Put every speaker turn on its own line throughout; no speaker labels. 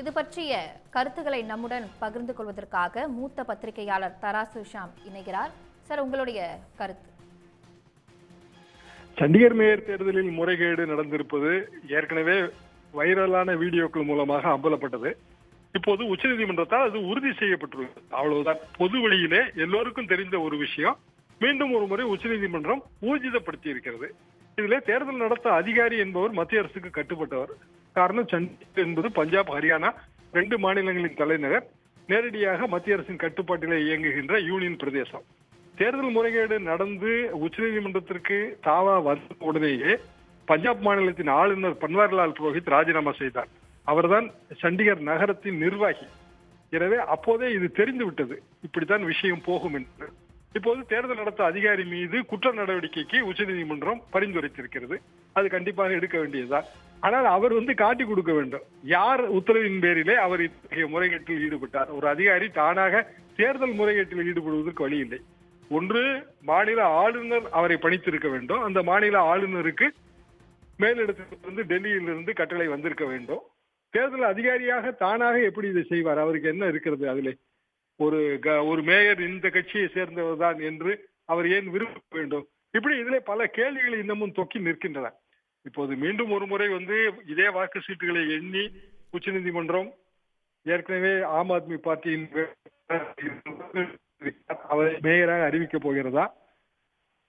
இது பற்றிய கருத்துக்களை நம்முடன் பகிர்ந்து கொள்வதற்காக மூத்த பத்திரிகையாளர் தராசு ஷாம் இணைகிறார். சார் உங்களுடைய கருத்து?
சண்டிகர் மேயர் தேர்தலில் முறைகேடு நடந்திருப்பது ஏற்கனவே வைரலான வீடியோக்கள் மூலமாக அம்பலப்பட்டது. இப்போது உச்சநீதிமன்றத்தால் அது உறுதி செய்யப்பட்டுள்ளது. அவ்வளவுதான். பொது வழியிலே எல்லோருக்கும் தெரிந்த ஒரு விஷயம் மீண்டும் ஒரு முறை உச்சநீதிமன்றம் ஊர்ஜிதப்படுத்தி இருக்கிறது இதிலே தேர்தல் நடத்த அதிகாரி என்பவர் மத்திய அரசுக்கு கட்டுப்பட்டவர். காரணம் சண்டிகர் என்பது பஞ்சாப் ஹரியானா ரெண்டு மாநிலங்களின் தலைநகர். நேரடியாக மத்திய அரசின் கட்டுப்பாட்டிலே இயங்குகின்ற யூனியன் பிரதேசம். தேர்தல் முறைகேடு நடந்து உச்சநீதிமன்றத்திற்கு தாவா வந்த உடனேயே பஞ்சாப் மாநிலத்தின் ஆளுநர் பன்வாரிலால் புரோஹித் ராஜினாமா செய்தார். அவர்தான் சண்டிகர் நகரத்தின் நிர்வாகி. எனவே அப்போதே இது தெரிந்து விட்டது இப்படித்தான் விஷயம் போகும் என்று. இப்போது தேர்தல் நடத்த அதிகாரி மீது குற்ற நடவடிக்கைக்கு உச்சநீதிமன்றம் பரிந்துரைத்திருக்கிறது. அது கண்டிப்பாக எடுக்க வேண்டியதுதான். ஆனால் அவர் வந்து காட்டி கொடுக்க வேண்டும். யார் உத்தரவின் பேரிலே அவர் இத்தகைய முறைகேட்டில் ஈடுபட்டார்? ஒரு அதிகாரி தானாக தேர்தல் முறைகேட்டில் ஈடுபடுவதற்கு வழி இல்லை ஒன்று மாநில ஆளுநர் அவரை பணித்திருக்க வேண்டும். அந்த மாநில ஆளுநருக்கு மேலிடத்திலிருந்து டெல்லியிலிருந்து கட்டளை வந்திருக்க வேண்டும். தேர்தல் அதிகாரியாக தானாக எப்படி இதை செய்வார்? அவருக்கு என்ன இருக்கிறது அதிலே? ஒரு க- ஒரு மேயர் இந்த கட்சியை சேர்ந்தவர் தான் என்று அவர் ஏன் விரும்ப வேண்டும்? இப்படி இதிலே பல கேள்விகள் இன்னமும் தொக்கி நிற்கின்றன. இப்போது மீண்டும் ஒரு முறை வந்து இதே வாக்கு சீட்டுகளை எண்ணி உச்சநீதிமன்றம் ஏற்கனவே ஆம் ஆத்மி பார்ட்டியின் அவரை மேயராக அறிவிக்கப் போகிறதா?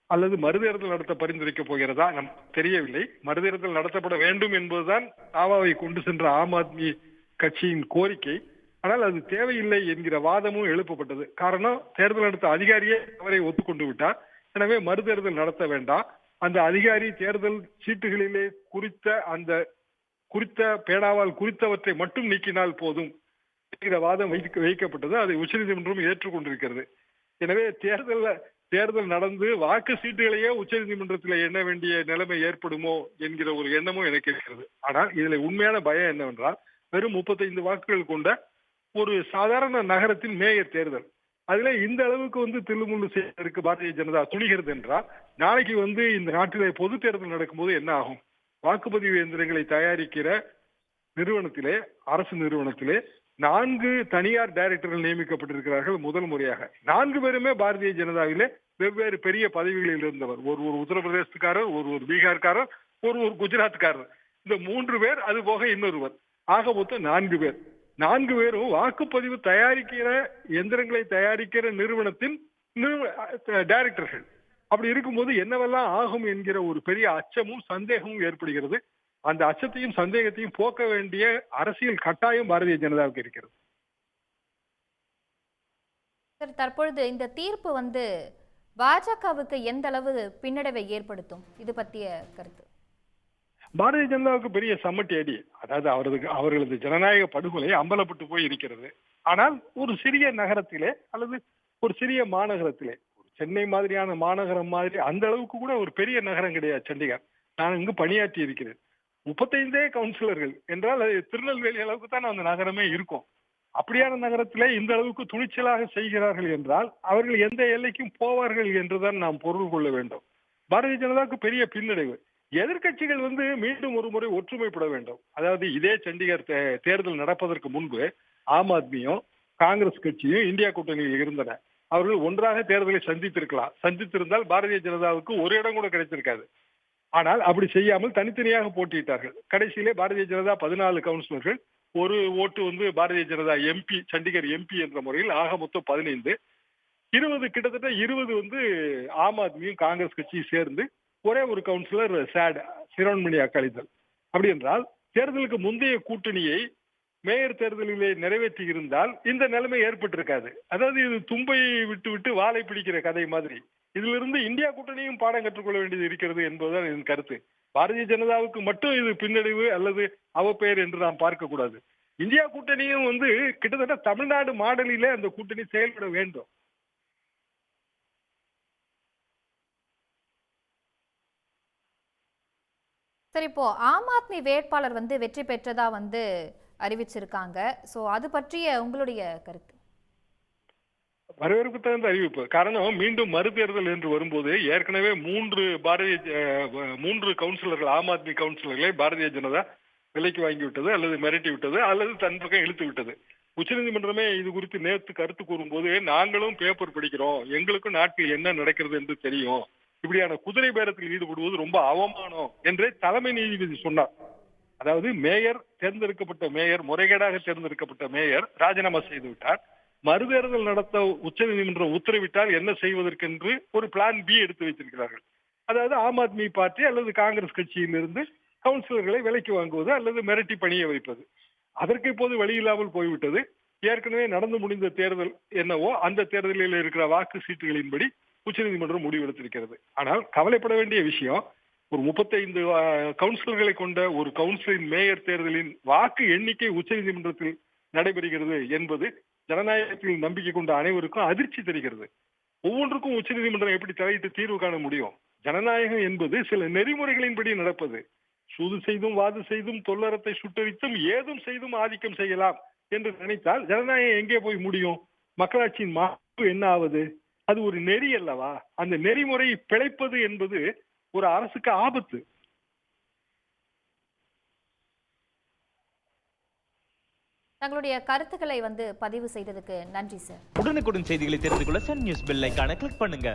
அல்லது மறுதேர்தல் நடத்த பரிந்துரைக்க போகிறதா? நமக்கு தெரியவில்லை. மறுதேர்தல் நடத்தப்பட வேண்டும் என்பதுதான் தாவாவை கொண்டு சென்ற ஆம் ஆத்மி கட்சியின் கோரிக்கை. ஆனால் அது தேவையில்லை என்கிற வாதமும் எழுப்பப்பட்டது. காரணம் தேர்தல் நடத்த அதிகாரியே அவரை ஒத்துக்கொண்டு விட்டார். எனவே மறுதேர்தல் நடத்த வேண்டாம். அந்த அதிகாரி தேர்தல் சீட்டுகளிலே குறித்த அந்த குறித்த பேடாவால் குறித்தவற்றை மட்டும் நீக்கினால் போதும் என்கிற வாதம் வைக்க வைக்கப்பட்டது. அதை உச்சநீதிமன்றம் ஏற்றுக்கொண்டிருக்கிறது. எனவே தேர்தல் தேர்தல் நடந்து வாக்கு சீட்டுகளையே உச்சநீதிமன்றத்தில் எண்ண வேண்டிய நிலைமை ஏற்படுமோ என்கிற ஒரு எண்ணமும் எனக்கு இருக்கிறது. ஆனால் இதுல உண்மையான பயம் என்னவென்றால் வெறும் முப்பத்தைந்து வாக்குகள் கொண்ட ஒரு சாதாரண நகரத்தின் மேயர் தேர்தல். அதுல இந்த அளவுக்கு வந்து தில்லுமுள்ளு செய்வதற்கு பாரதிய ஜனதா துணிகிறது என்றால் நாளைக்கு வந்து இந்த நாட்டிலே பொது தேர்தல் நடக்கும்போது என்ன ஆகும்? வாக்குப்பதிவு இயந்திரங்களை தயாரிக்கிற நிறுவனத்திலே அரசு நிறுவனத்திலே நான்கு தனியார் டைரக்டர்கள் நியமிக்கப்பட்டிருக்கிறார்கள் முதல் முறையாக. நான்கு பேருமே பாரதிய ஜனதாவிலே வெவ்வேறு பெரிய பதவிகளில் இருந்தவர். ஒரு ஒரு உத்தரப்பிரதேசத்துக்காரர் ஒரு ஒரு பீகார்காரர் ஒரு ஒரு குஜராத்காரர் இந்த மூன்று பேர் அது போக இன்னொருவர். ஆக மொத்தம் நான்கு பேர். நான்கு பேரும் வாக்குப்பதிவு தயாரிக்கிற எந்திரங்களை தயாரிக்கிற நிறுவனத்தின் டைரக்டர்கள் அப்படி இருக்கும்போது என்னவெல்லாம் ஆகும் என்கிற ஒரு பெரிய அச்சமும் சந்தேகமும் ஏற்படுகிறது. அந்த அச்சத்தையும் சந்தேகத்தையும் போக்க வேண்டிய அரசியல் கட்டாயம் பாரதிய ஜனதாவுக்கு இருக்கிறது.
சார் தற்பொழுது இந்த தீர்ப்பு வந்து பாஜகவுக்கு எந்த அளவு பின்னடைவை ஏற்படுத்தும்? இது பற்றிய கருத்து.
பாரதிய ஜனதாவுக்கு பெரிய சம்மட்டி அடி அதாவது அவரது அவர்களது ஜனநாயக படுகொலை அம்பலப்பட்டு போய் இருக்கிறது. ஆனால் ஒரு சிறிய நகரத்திலே அல்லது ஒரு சிறிய மாநகரத்திலே ஒரு சென்னை மாதிரியான மாநகரம் மாதிரி அந்த அளவுக்கு கூட ஒரு பெரிய நகரம் கிடையாது சண்டிகர். நான் இங்கு பணியாற்றி இருக்கிறேன். முப்பத்தைந்தே கவுன்சிலர்கள் என்றால் அது திருநெல்வேலி அளவுக்கு தான் அந்த நகரமே இருக்கும். அப்படியான நகரத்திலே இந்த அளவுக்கு துணிச்சலாக செய்கிறார்கள் என்றால் அவர்கள் எந்த எல்லைக்கும் போவார்கள் என்றுதான் நாம் பொருள் கொள்ள வேண்டும். பாரதிய ஜனதாவுக்கு பெரிய பின்னடைவு. எதிர்க்கட்சிகள் வந்து மீண்டும் ஒரு முறை ஒற்றுமைப்பட வேண்டும். அதாவது இதே சண்டிகர் தே- தேர்தல் நடப்பதற்கு முன்பு ஆம் ஆத்மியும் காங்கிரஸ் கட்சியும் இந்தியா கூட்டணியில் இருந்தன. அவர்கள் ஒன்றாக தேர்தலை சந்தித்திருக்கலாம். சந்தித்திருந்தால் பாரதிய ஜனதாவுக்கு ஒரு இடம் கூட கிடைத்திருக்காது. ஆனால் அப்படி செய்யாமல் தனித்தனியாக போட்டியிட்டார்கள். கடைசியிலே பாரதிய ஜனதா பதினாலு கவுன்சிலர்கள் ஒரு ஓட்டு வந்து பாரதிய ஜனதா எம்பி சண்டிகர் எம்பி என்ற முறையில் ஆக மொத்தம் பதினைந்து. இருபது கிட்டத்தட்ட இருபது வந்து ஆம் ஆத்மியும் காங்கிரஸ் கட்சியும் சேர்ந்து ஒரே ஒரு கவுன்சிலர் சேட் சிரோன்மணி அக்காளிதழ் அப்படி என்றால் தேர்தலுக்கு முந்தைய கூட்டணியை மேயர் தேர்தலிலே நிறைவேற்றி இருந்தால் இந்த நிலைமை ஏற்பட்டிருக்காது. அதாவது இது தும்பையை விட்டு விட்டு வாளை பிடிக்கிற கதை மாதிரி. இதிலிருந்து இந்தியா கூட்டணியும் பாடம் கற்றுக்கொள்ள வேண்டியது இருக்கிறது என்பதுதான் என் கருத்து. பாரதிய ஜனதாவுக்கு மட்டும் இது பின்னடைவு அல்லது அவப்பெயர் என்று நாம் பார்க்க கூடாது இந்தியா கூட்டணியும் வந்து கிட்டத்தட்ட தமிழ்நாடு மாடலிலே அந்த கூட்டணி செயல்பட வேண்டும்.
சரி இப்போ ஆம் ஆத்மி வேட்பாளர் வந்து வெற்றி பெற்றதா வந்து அறிவிச்சிருக்காங்க. ஸோ அது பற்றிய உங்களுடைய கருத்து?
வரவேற்பு தகுந்த அறிவிப்பு. காரணம் மீண்டும் மறுதேர்தல் என்று வரும்போது ஏற்கனவே மூன்று பாரதிய ஜ- மூன்று கவுன்சிலர்கள் ஆம் ஆத்மி கவுன்சிலர்களை பாரதிய ஜனதா விலைக்கு வாங்கி விட்டது அல்லது மிரட்டி விட்டது அல்லது தன் பக்கம் இழுத்து விட்டது. உச்சநீதிமன்றமே இது குறித்து நேற்று கருத்து கூறும்போது நாங்களும் பேப்பர் படிக்கிறோம் எங்களுக்கும் நாட்டில் என்ன நடக்கிறது என்று தெரியும். இப்படியான குதிரை பேரத்தில் ஈடுபடுவது ரொம்ப அவமானம் என்றே தலைமை நீதிபதி சொன்னார். அதாவது மேயர் தேர்ந்தெடுக்கப்பட்ட மேயர் முறைகேடாக தேர்ந்தெடுக்கப்பட்ட மேயர் ராஜினாமா செய்து விட்டார். மறுதேர்தல் நடத்த உச்சநீதிமன்றம் உத்தரவிட்டால் என்ன செய்வதற்கென்று ஒரு பிளான் பி எடுத்து வைத்திருக்கிறார்கள். அதாவது ஆம் ஆத்மி பார்ட்டி அல்லது காங்கிரஸ் கட்சியிலிருந்து கவுன்சிலர்களை விலைக்கு வாங்குவது அல்லது மிரட்டி பணிய வைப்பது. அதற்கு இப்போது வழி இல்லாமல் போய்விட்டது. ஏற்கனவே நடந்து முடிந்த தேர்தல் என்னவோ அந்த தேர்தலில் இருக்கிற வாக்கு சீட்டுகளின்படி உச்சநீதிமன்றம் முடிவெடுத்திருக்கிறது. ஆனால் கவலைப்பட வேண்டிய விஷயம் ஒரு முப்பத்தைந்து கவுன்சிலர்களை கொண்ட ஒரு கவுன்சிலின் மேயர் தேர்தலின் வாக்கு எண்ணிக்கை உச்சநீதிமன்றத்தில் நடைபெறுகிறது என்பது ஜனநாயகத்தில் நம்பிக்கை கொண்ட அனைவருக்கும் அதிர்ச்சி தருகிறது. ஒவ்வொன்றுக்கும் உச்சநீதிமன்றம் எப்படி தலையிட்டு தீர்வு காண முடியும்? ஜனநாயகம் என்பது சில நெறிமுறைகளின்படி நடப்பது. சூது செய்தும் வாது செய்தும் தொல்லறத்தை சுட்டரித்தும் ஏதும் செய்தும் ஆதிக்கம் செய்யலாம் என்று நினைத்தால் ஜனநாயகம் எங்கே போய் முடியும்? மக்களாட்சியின் மாண்பு என்ன ஆவது? அது ஒரு நெறி அல்லவா? அந்த நெறிமுறையை பிழைப்பது என்பது ஒரு அரசுக்கு ஆபத்து.
தங்களுடைய கருத்துக்களை வந்து பதிவு செய்ததுக்கு நன்றி சார்.
உடனுக்குடன் செய்திகளை தெரிந்து கொள்ள சன் நியூஸ் பெல் ஐகானை கிளிக் பண்ணுங்க.